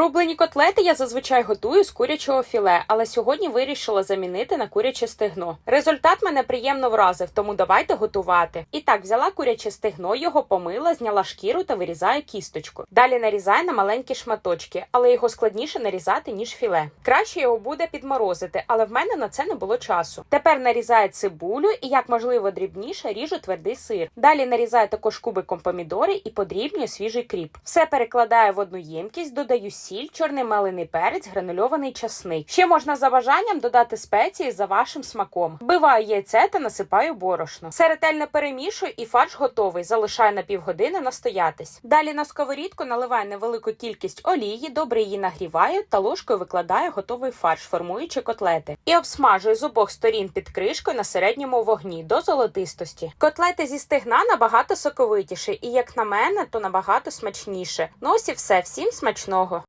Рублені котлети я зазвичай готую з курячого філе, але сьогодні вирішила замінити на куряче стегно. Результат мене приємно вразив, тому давайте готувати. І так, взяла куряче стегно, його помила, зняла шкіру та вирізаю кісточку. Далі нарізаю на маленькі шматочки, але його складніше нарізати, ніж філе. Краще його буде підморозити, але в мене на це не було часу. Тепер нарізаю цибулю і як можливо дрібніше ріжу твердий сир. Далі нарізаю також кубиком помідори і подрібнюю свіжий кріп. Все перекладаю в одну ємкість, додаю сіль, чорний мелений перець, гранульований часник. Ще можна за бажанням додати спеції за вашим смаком. Вбиваю яйце та насипаю борошно. Все ретельно перемішую і фарш готовий. Залишаю на півгодини настоятись. Далі на сковорідку наливаю невелику кількість олії, добре її нагріваю та ложкою викладаю готовий фарш, формуючи котлети. І обсмажую з обох сторін під кришкою на середньому вогні до золотистості. Котлети зі стегна набагато соковитіші, і як на мене, то набагато смачніше. Ну ось і все, всім смачного.